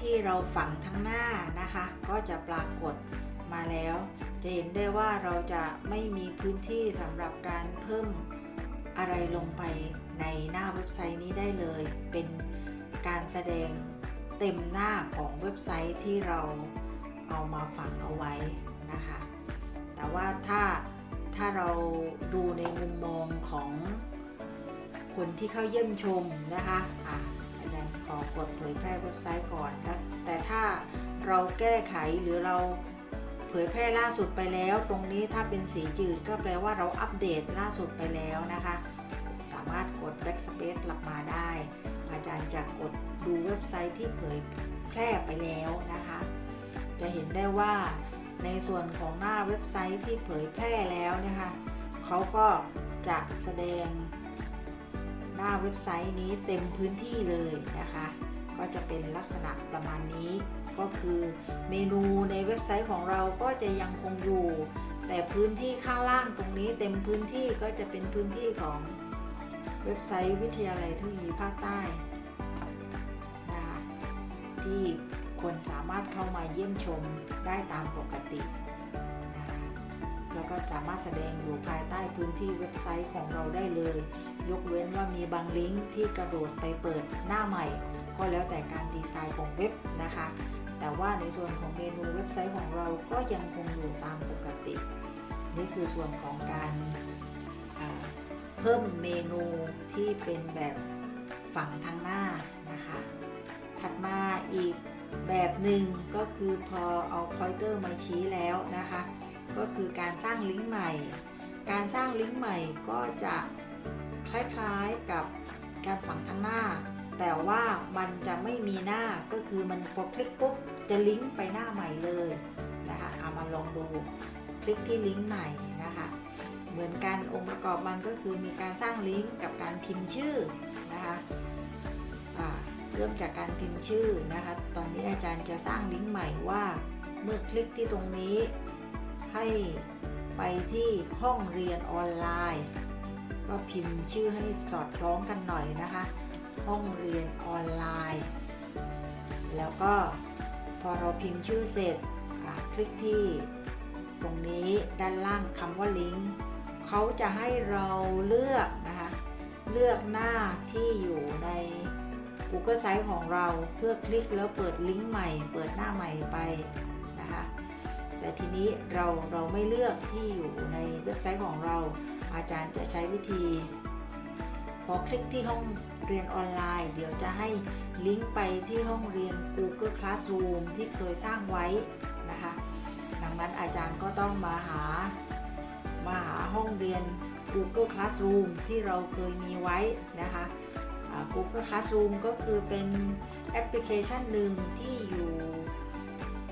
ที่เราฝังทั้งหน้านะคะ ก็จะปรากฏมาแล้ว จะเห็นได้ว่าเราจะไม่มีพื้นที่สำหรับการเพิ่มอะไรลงไปในหน้าเว็บไซต์นี้ได้เลย เป็นการแสดงเต็มหน้าของเว็บไซต์ที่เราเอามาฝังเอาไว้นะคะ แต่ว่าถ้าถ้าเราดูในมุมมองของคนที่เข้าเยี่ยมชมนะคะะ อาจารย์ขอกดเผยแพร่เว็บไซต์ก่อนนะแต่ถ้าเราแก้ไขหรือเราเผยแพร่ล่าสุดไปแล้ว ตรงนี้ถ้าเป็นสีจืดก็แปลว่าเราอัปเดตล่าสุดไปแล้วนะคะ สามารถกด backspace กลับมาได้ อาจารย์จะกดดูเว็บไซต์ที่เผยแพร่ไปแล้วนะคะ จะเห็นได้ว่าในส่วนของหน้าเว็บไซต์ที่เผยแพร่แล้วนะคะเขาก็จะแสดง น้าเว็บไซต์นี้เต็มพื้นที่เลยนะคะ ก็จะเป็นลักษณะประมาณนี้ ก็คือเมนูในเว็บไซต์ของเราก็จะยังคงอยู่ แต่พื้นที่ข้างล่างตรงนี้เต็มพื้นที่ก็จะเป็นพื้นที่ของเว็บไซต์วิทยาลัยเทคโนโลยีภาคใต้นะคะที่คนสามารถเข้ามาเยี่ยมชมได้ตามปกติ แล้วก็สามารถแสดงอยู่ภายใต้พื้นที่เว็บไซต์ของเราได้เลย ยกเว้นว่ามีบางลิงก์ที่กระโดดไปเปิดหน้าใหม่ ก็แล้วแต่การดีไซน์ของเว็บนะคะ แต่ว่าในส่วนของเมนูเว็บไซต์ของเราก็ยังคงอยู่ตามปกติ นี่คือส่วนของการเพิ่มเมนูที่เป็นแบบฝั่งทางหน้านะคะ ถัดมาอีกแบบหนึ่งก็คือพอเอา pointer มาชี้แล้วนะคะ ก็คือการสร้างลิงก์ใหม่ การสร้างลิงก์ใหม่ก็จะคล้ายๆกับการฝังทางหน้า แต่ว่ามันจะไม่มีหน้าก็คือมันพอคลิกปุ๊บจะลิงก์ไปหน้าใหม่เลยนะคะเอามาลองดูคลิกที่ลิงก์ใหม่นะคะเหมือนกันองค์ประกอบมันก็คือมีการสร้างลิงก์กับการพิมพ์ชื่อนะคะเริ่มจากการพิมพ์ชื่อนะคะ ตอนนี้อาจารย์จะสร้างลิงก์ใหม่ว่า เมื่อคลิกที่ตรงนี้ ให้ไปที่ห้องเรียนออนไลน์ ก็พิมพ์ชื่อให้สอดคล้องกันหน่อยนะคะ ห้องเรียนออนไลน์ แล้วก็พอเราพิมพ์ชื่อเสร็จคลิกที่ตรงนี้ด้านล่างคำว่าลิงก์เขาจะให้เราเลือกนะคะ เลือกหน้าที่อยู่ใน Google Sites ของเราเพื่อคลิกแล้วเปิดลิงก์ใหม่ เปิดหน้าใหม่ไป แต่ทีนี้เราเราไม่เลือกที่อยู่ในเว็บไซต์ของเรา อาจารย์จะใช้วิธีพอคลิกที่ห้องเรียนออนไลน์ เดี๋ยวจะให้ลิงก์ไปที่ห้องเรียน Google Classroom ที่เคยสร้างไว้นะคะ ดังนั้นอาจารย์ก็ต้องมาหา มาหาห้องเรียน Google Classroom ที่เราเคยมีไว้นะคะ Google Classroom ก็คือเป็นแอปพลิเคชันหนึ่งที่อยู่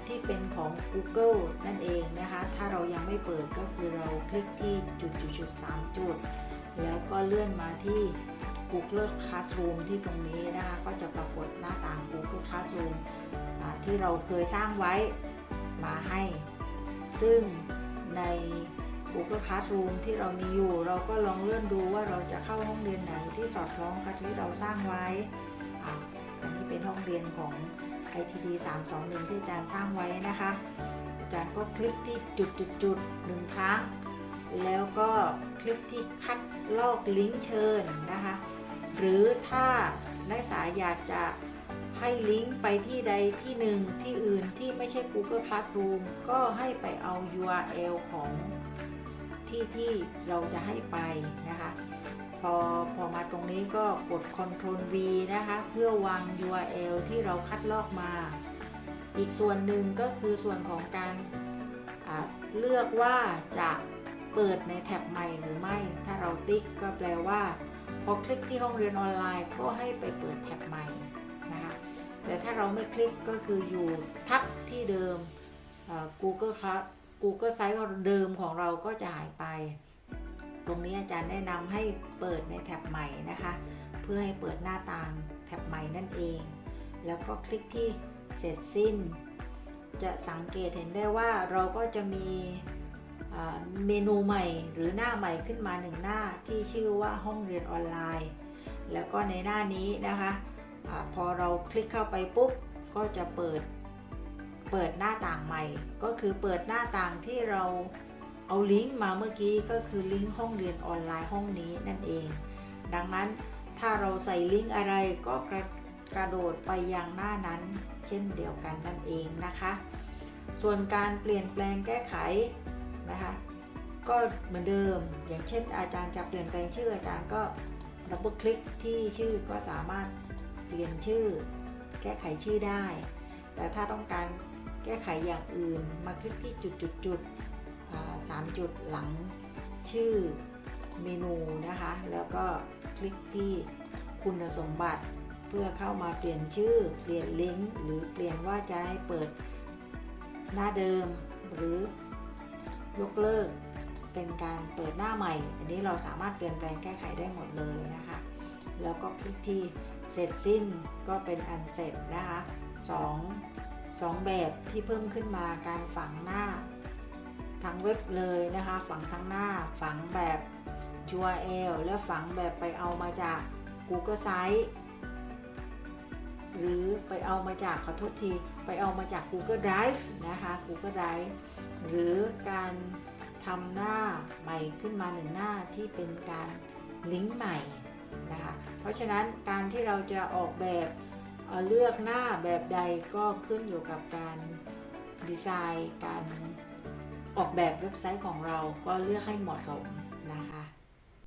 ที่เป็นของ Google นั่นเองนะคะ ถ้าเรายังไม่เปิดก็คือเราคลิกที่จุดจุดจุดสามจุด แล้วก็เลื่อนมาที่ Google Classroom ที่ตรงนี้นะคะ ก็จะปรากฏหน้าต่าง Google Classroom ที่เราเคยสร้างไว้มาให้ ซึ่งใน Google Classroom ที่เรามีอยู่ เราก็ลองเลื่อนดูว่าเราจะเข้าห้องเรียนไหนที่สอดคล้องกับที่เราสร้างไว้ อันนี้เป็นห้องเรียนของ ITD 321 ที่อาจารย์สร้างไว้นะคะ อาจารย์ก็คลิกที่จุดจุดจุดหนึ่งครั้ง แล้วก็คลิกที่คัดลอกลิงก์เชิญนะคะ หรือถ้านักศึกษาอยากจะให้ลิงก์ไปที่ใดที่หนึ่งที่อื่นที่ไม่ใช่ Google Classroom ก็ให้ไปเอา URL ของ ที่ที่เราจะให้ไปนะคะพอพอมาตรงนี้ก็กด Ctrl V นะคะ เพื่อวาง URL ที่เราคัดลอกมา อีกส่วนหนึ่งก็คือส่วนของการเลือกว่าจะเปิดในแท็บใหม่หรือไม่ ถ้าเราติ๊กก็แปลว่าพอคลิกที่ห้องเรียนออนไลน์ก็ให้ไปเปิดแท็บใหม่นะคะ แต่ถ้าเราไม่คลิกก็คืออยู่ทับที่เดิม Google Class Google Site เดิมของเราก็จะหายไป ตรงนี้อาจารย์แนะนำให้เปิดในแท็บใหม่นะคะ เพื่อให้เปิดหน้าต่างแท็บใหม่นั่นเอง แล้วก็คลิกที่เสร็จสิ้น จะสังเกตเห็นได้ว่าเราก็จะมีเมนูใหม่หรือหน้าใหม่ขึ้นมาหนึ่งหน้าที่ชื่อว่าห้องเรียนออนไลน์ แล้วก็ในหน้านี้นะคะอาพอเราคลิกเข้าไปปุ๊บก็จะเปิด เปิดหน้าต่างใหม่ ก็คือเปิดหน้าต่างที่เราเอาลิงก์มาเมื่อกี้ก็คือลิงก์ห้องเรียนออนไลน์ห้องนี้นั่นเอง ดังนั้นถ้าเราใส่ลิงก์อะไรก็กระกระโดดไปยังหน้านั้น เช่นเดียวกันนั่นเองนะคะ ส่วนการเปลี่ยนแปลงแก้ไขนะคะก็เหมือนเดิม อย่างเช่น อาจารย์จะเปลี่ยนแปลงชื่ออาจารย์ก็ดับเบิลคลิกที่ชื่อก็สามารถเปลี่ยนชื่อ แก้ไขชื่อได้ แต่ถ้าต้องการ แก้ไขอย่างอื่น มาคลิกที่จุดจุดจุดสามจุดหลังชื่อเมนูนะคะ แล้วก็คลิกที่คุณสมบัติเพื่อเข้ามาเปลี่ยนชื่อ เปลี่ยนลิงก์หรือเปลี่ยนว่าจะให้เปิดหน้าเดิมหรือยกเลิกเป็นการเปิดหน้าใหม่ อันนี้เราสามารถเปลี่ยนแปลงแก้ไขได้หมดเลยนะคะ แล้วก็คลิกที่เสร็จสิ้นก็เป็นอันเสร็จนะคะส องสองแบบที่เพิ่มขึ้นมาการฝังหน้าทั้งเว็บเลยนะคะ ฝังทั้งหน้าฝังแบบ URL และฝังแบบไปเอามาจาก Google Site หรือไปเอามาจากขอโทษที ไปเอามาจาก Google Drive นะคะ Google Drive หรือการทำหน้าใหม่ขึ้นมาหนึ่งหน้าที่เป็นการลิงก์ใหม่นะคะ เพราะฉะนั้นการที่เราจะออกแบบ เลือกหน้าแบบใดก็ขึ้นอยู่กับการดีไซน์ การออกแบบเว็บไซต์ของเราก็เลือกให้เหมาะสม